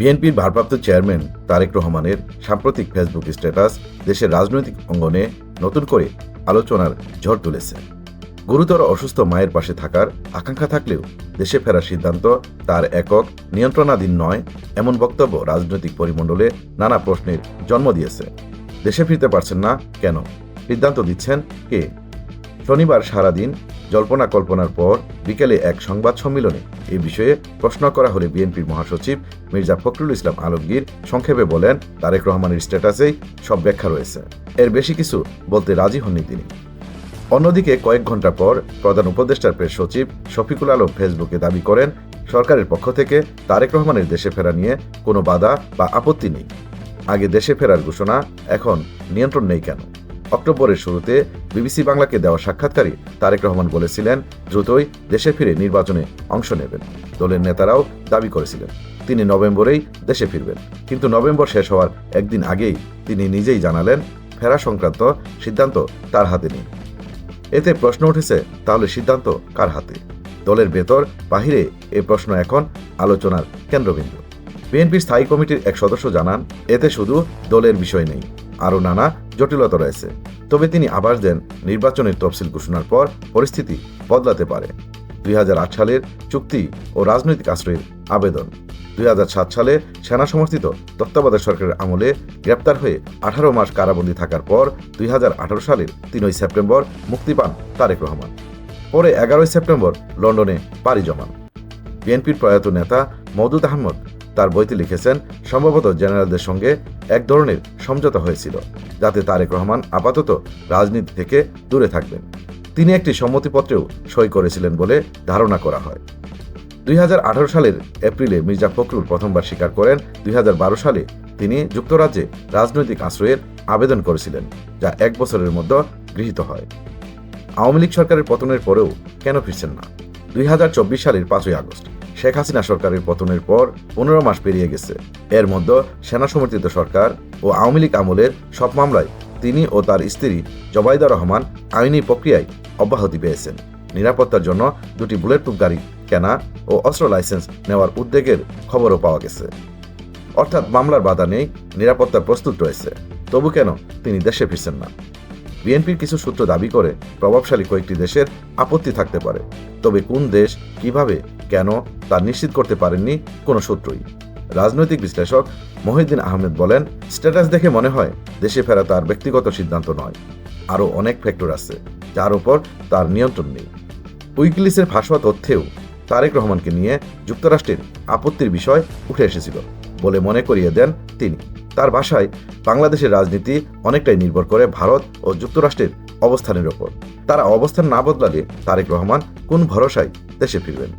বিএনপির ভারপ্রাপ্ত চেয়ারম্যান তারেক রহমানের সাম্প্রতিক ফেসবুক স্ট্যাটাস দেশের রাজনৈতিক অঙ্গনে নতুন করে আলোচনার ঝড় তুলেছে। গুরুতর অসুস্থ মায়ের পাশে থাকার আকাঙ্ক্ষা থাকলেও দেশে ফেরার সিদ্ধান্ত তার একক, নিয়ন্ত্রণাধীন নয়, এমন বক্তব্য রাজনৈতিক পরিমণ্ডলে নানা প্রশ্নের জন্ম দিয়েছে। দেশে ফিরতে পারছেন না কেন? সিদ্ধান্ত দিচ্ছেন কে? শনিবার সারাদিন জল্পনা কল্পনার পর বিকেলে এক সংবাদ সম্মেলনে এ বিষয়ে প্রশ্ন করা হলে বিএনপির মহাসচিব মির্জা ফখরুল ইসলাম আলমগীর সংক্ষেপে বলেন, তারেক রহমানের স্ট্যাটাসেই সব ব্যাখ্যা রয়েছে। এর বেশি কিছু বলতে রাজি হননি তিনি। অন্যদিকে কয়েক ঘণ্টা পর প্রধান উপদেষ্টার প্রেস সচিব শফিকুল আলম ফেসবুকে দাবি করেন, সরকারের পক্ষ থেকে তারেক রহমানের দেশে ফেরা নিয়ে কোনো বাধা বা আপত্তি নেই। আগে দেশে ফেরার ঘোষণা এখন নিয়ন্ত্রণ নেই কেন? অক্টোবরের শুরুতে বিবিসি বাংলাকে দেওয়া সাক্ষাৎকারে তারেক রহমান বলেছিলেন, দ্রুতই দেশে ফিরে নির্বাচনে অংশ নেবেন। দলের নেতারাও দাবি করেছিলেন, তিনি নভেম্বরেই দেশে ফিরবেন। কিন্তু নভেম্বর শেষ হওয়ার একদিন আগেই তিনি নিজেই জানালেন, ফেরা সংক্রান্ত সিদ্ধান্ত তার হাতে নেই। এতে প্রশ্ন উঠেছে, তাহলে সিদ্ধান্ত কার হাতে? দলের ভেতর বাহিরে এ প্রশ্ন এখন আলোচনার কেন্দ্রবিন্দু। বিএনপির স্থায়ী কমিটির এক সদস্য জানান, এতে শুধু দলের বিষয় নেই। আরও নানা জটিলতা রয়েছে। তবে তিনি আভাস দেন নির্বাচনের তফসিল ঘোষণার পর পরিস্থিতি বদলাতে পারে। দুই হাজার আট সালের চুক্তি ও রাজনৈতিক আশ্রয়ের আবেদন। দুই হাজার সাত সালে সেনা সমর্থিত তত্ত্বাবধায়ক সরকারের আমলে গ্রেপ্তার হয়ে আঠারো মাস কারাবন্দী থাকার পর দুই হাজার আঠারো সালের তিনই সেপ্টেম্বর মুক্তি পান তারেক রহমান। পরে এগারোই সেপ্টেম্বর লন্ডনে পাড়ি জমান। বিএনপির প্রয়াত নেতা মওদুদ আহমদ তার বইতে লিখেছেন, সম্ভবত জেনারেলদের সঙ্গে এক ধরনের সমঝোতা হয়েছিল, যাতে তারেক রহমান আপাতত রাজনীতি থেকে দূরে থাকবেন। তিনি একটি সম্মতিপত্রেও সই করেছিলেন বলে ধারণা করা হয়। দুই হাজার আঠারো সালের এপ্রিলে মির্জা ফখরুল প্রথমবার স্বীকার করেন, দুই হাজার বারো সালে তিনি যুক্তরাজ্যে রাজনৈতিক আশ্রয়ের আবেদন করেছিলেন, যা এক বছরের মধ্যে গৃহীত হয়। আওয়ামী লীগ সরকারের পতনের পরেও কেন ফিরছেন না? দুই হাজার চব্বিশ সালের পাঁচই আগস্ট। শেখ হাসিনা সরকারের পতনের পর পনেরো মাস পেরিয়ে গেছে। এর মধ্যে সেনা সমর্থিত সরকার ও আওয়ামী লীগ আমলের সব মামলায় তিনি ও তার স্ত্রী জবাইদা রহমান আইনি প্রক্রিয়ায় অব্যাহতি পেয়েছেন। নিরাপত্তার জন্য দুটি বুলেট প্রুফ গাড়ি কেনা ও অস্ত্র লাইসেন্স নেওয়ার উদ্যোগের খবরও পাওয়া গেছে। অর্থাৎ মামলার বাধা নেই, নিরাপত্তা প্রস্তুত রয়েছে। তবু কেন তিনি দেশে ফিরছেন না? বিএনপির কিছু সূত্র দাবি করে প্রভাবশালী কয়েকটি দেশের আপত্তি থাকতে পারে। তবে কোন দেশ কীভাবে কেন তা নিশ্চিত করতে পারেননি কোনো সূত্রই। রাজনৈতিক বিশ্লেষক মহিউদ্দিন আহমেদ বলেন, স্ট্যাটাস দেখে মনে হয় দেশে ফেরা তার ব্যক্তিগত সিদ্ধান্ত নয়। আরও অনেক ফ্যাক্টর আছে, যার উপর তার নিয়ন্ত্রণ নেই। উইকিলিসের ফাঁসোয়া তথ্যেও তারেক রহমানকে নিয়ে যুক্তরাষ্ট্রের আপত্তির বিষয় উঠে এসেছিল বলে মনে করিয়ে দেন তিনি। তার ভাষায়, বাংলাদেশের রাজনীতি অনেকটাই নির্ভর করে ভারত ও যুক্তরাষ্ট্রের অবস্থানের ওপর। তারা অবস্থান না বদলালে তারেক রহমান কোন ভরসায় দেশে ফিরবেন।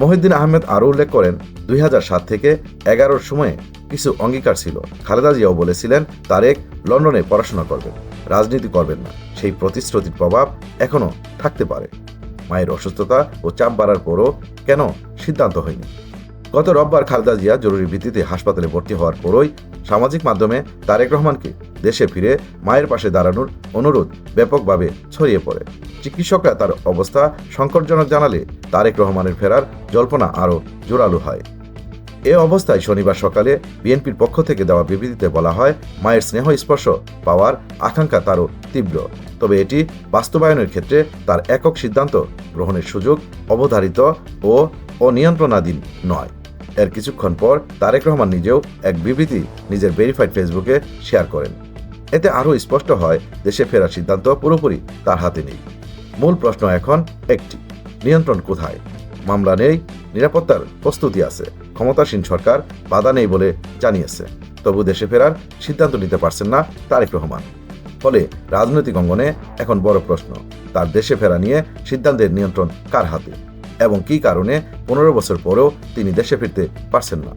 মহিউদ্দিন আহমেদ আরও উল্লেখ করেন, দুই সাত থেকে এগারোর সময়ে কিছু অঙ্গীকার ছিল। খালেদা জিয়াও বলেছিলেন, তারেক লন্ডনে পড়াশোনা করবেন, রাজনীতি করবেন না। সেই প্রতিশ্রুতির প্রভাব এখনও থাকতে পারে। মায়ের অসুস্থতা ও চাপ বাড়ার পরও কেন সিদ্ধান্ত হয়নি? গত রোববার খালেদা জিয়া জরুরি ভিত্তিতে হাসপাতালে ভর্তি হওয়ার পরই সামাজিক মাধ্যমে তারেক রহমানকে দেশে ফিরে মায়ের পাশে দাঁড়ানোর অনুরোধ ব্যাপকভাবে ছড়িয়ে পড়ে। চিকিৎসকরা তার অবস্থা সংকটজনক জানালে তারেক রহমানের ফেরার জল্পনা আরও জোরালো হয়। এ অবস্থায় শনিবার সকালে বিএনপির পক্ষ থেকে দেওয়া বিবৃতিতে বলা হয়, মায়ের স্নেহ স্পর্শ পাওয়ার আকাঙ্ক্ষা তারও তীব্র। তবে এটি বাস্তবায়নের ক্ষেত্রে তার একক সিদ্ধান্ত গ্রহণের সুযোগ অবধারিত ও অনিয়ন্ত্রণাধীন নয়। এর কিছুক্ষণ পর তারেক রহমান নিজেও এক বিবৃতি নিজের ভেরিফাইড ফেসবুকে শেয়ার করেন। এতে আরও স্পষ্ট হয়, দেশে ফেরার সিদ্ধান্ত পুরোপুরি তার হাতে নেই। মূল প্রশ্ন এখন একটি, নিয়ন্ত্রণ কোথায়? মামলা নেই, নিরাপত্তার প্রস্তুতি আছে, ক্ষমতাসীন সরকার বাধা নেই বলে জানিয়েছে। তবু দেশে ফেরার সিদ্ধান্ত নিতে পারছেন না তারেক রহমান। ফলে রাজনৈতিক অঙ্গনে এখন বড় প্রশ্ন, তার দেশে ফেরা নিয়ে সিদ্ধান্তের নিয়ন্ত্রণ কার হাতে? এবং কি কারণে পনেরো বছর পরেও তিনি দেশে ফিরতে পারছেন না।